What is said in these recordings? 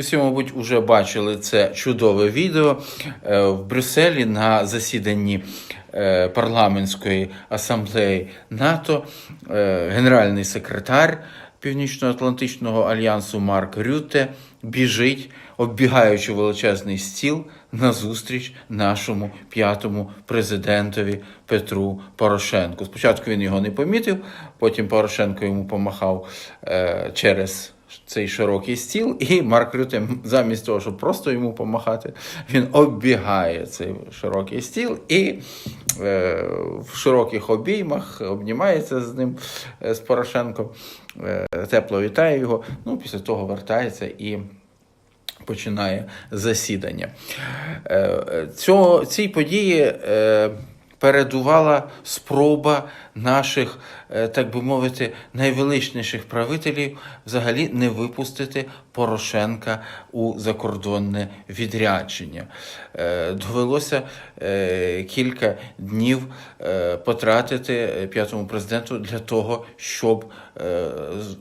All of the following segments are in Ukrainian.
Усі, мабуть, вже бачили це чудове відео Е, в Брюсселі на засіданні е, парламентської асамблеї НАТО. е, Генеральний секретар Північно-Атлантичного альянсу Марк Рюте біжить, оббігаючи величезний стіл назустріч нашому п'ятому президентові Петру Порошенку. Спочатку він його не помітив, потім Порошенко йому помахав через цей широкий стіл, і Марк Рюте, замість того, щоб просто йому помахати, він оббігає цей широкий стіл і е, в широких обіймах обнімається з ним е, з Порошенком, е, тепло вітає його. Ну, після того вертається і. Починає засідання. Е, Цього, цій події е, передувала спроба наших, е, так би мовити, найвеличніших правителів взагалі не випустити Порошенка у закордонне відрядження. Е, Довелося е, кілька днів потратити п'ятому президенту для того, щоб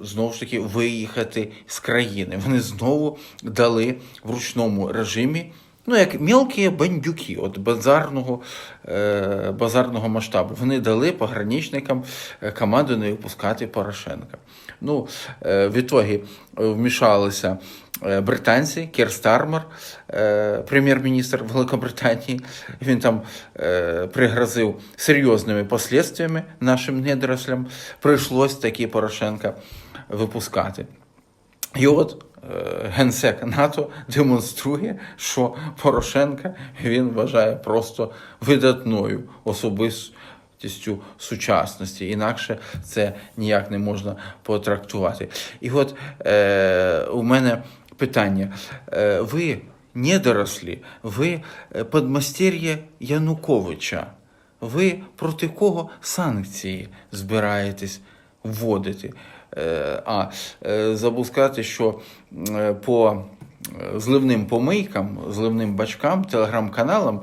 знову ж таки виїхати з країни. Вони знову дали в ручному режимі. Ну, як мілкі бандюки, от базарного, е, базарного масштабу. Вони дали пограничникам е, команду не випускати Порошенка. Ну, е, в ітогі е, вмішалися е, британці, Кір Стармер, е, прем'єр-міністр Великобританії. Він там е, пригрозив серйозними послідствиями нашим недорослям. Прийшлось таки Порошенка випускати. І от е, генсек НАТО демонструє, що Порошенка він вважає просто видатною особистістю сучасності. Інакше це ніяк не можна потрактувати. І от е, у мене питання: Е, ви недорослі, ви е, подмастер'я Януковича. Ви проти кого санкції збираєтесь вводити? Е, А е, забув сказати, що е, по зливним помийкам, зливним бачкам, телеграм-каналам,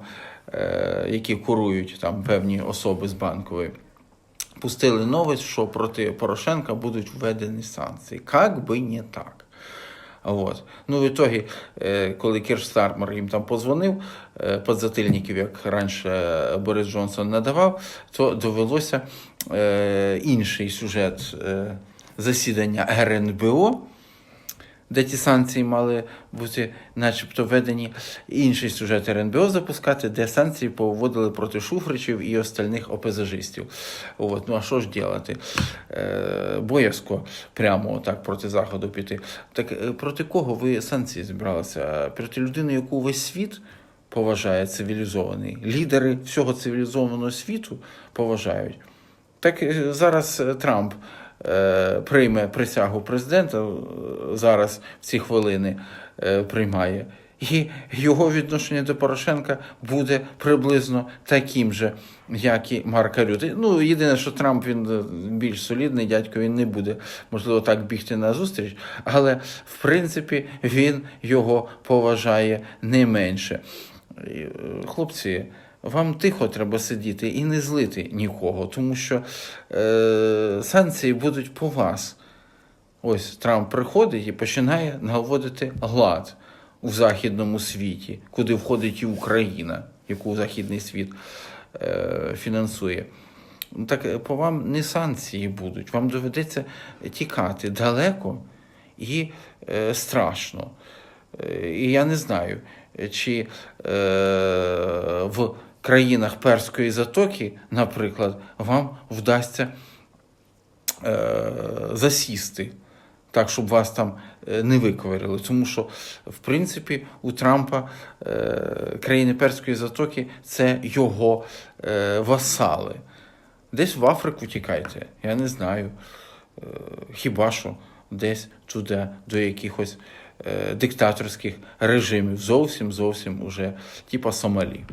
які курують там певні особи з банкової, пустили новость, що проти Порошенка будуть введені санкції. Як би не так. От. Ну, в ітогі, е, коли Кір Стармер їм там позвонив, подзатильників, як раніше Борис Джонсон надавав, то довелося інший сюжет засідання РНБО, де ті санкції мали бути начебто введені, інший сюжет РНБО запускати, де санкції поводили проти шуфричів і остальних опезажистів. От. Ну а що ж робити? Е, боязко прямо так проти Заходу піти. Так е, проти кого ви санкції збиралися? Проти людини, яку весь світ поважає цивілізований. Лідери всього цивілізованого світу поважають. Так е, зараз Трамп прийме присягу президента, е, зараз в ці хвилини е, приймає. І його відношення до Порошенка буде приблизно таким же, як і Марка Рюти. Ну, єдине, що Трамп він е, більш солідний дядько, він не буде, можливо, так бігти на зустріч, але в принципі він його поважає не менше. Е, Хлопці, вам тихо треба сидіти і не злити нікого, тому що е, санкції будуть по вас. Ось Трамп приходить і починає наводити глад у західному світі, куди входить і Україна, яку західний світ е, фінансує. Так е, по вам не санкції будуть, вам доведеться тікати далеко і е, страшно. Е, І я не знаю, чи е, в країнах Перської затоки, наприклад, вам вдасться е, засісти, так, щоб вас там е, не виковирили. Тому що, в принципі, у Трампа е, країни Перської затоки це його е, васали. Десь в Африку тікайте, я не знаю. Е, Хіба що десь туди, до якихось е, диктаторських режимів, зовсім зовсім уже, типа Сомалі.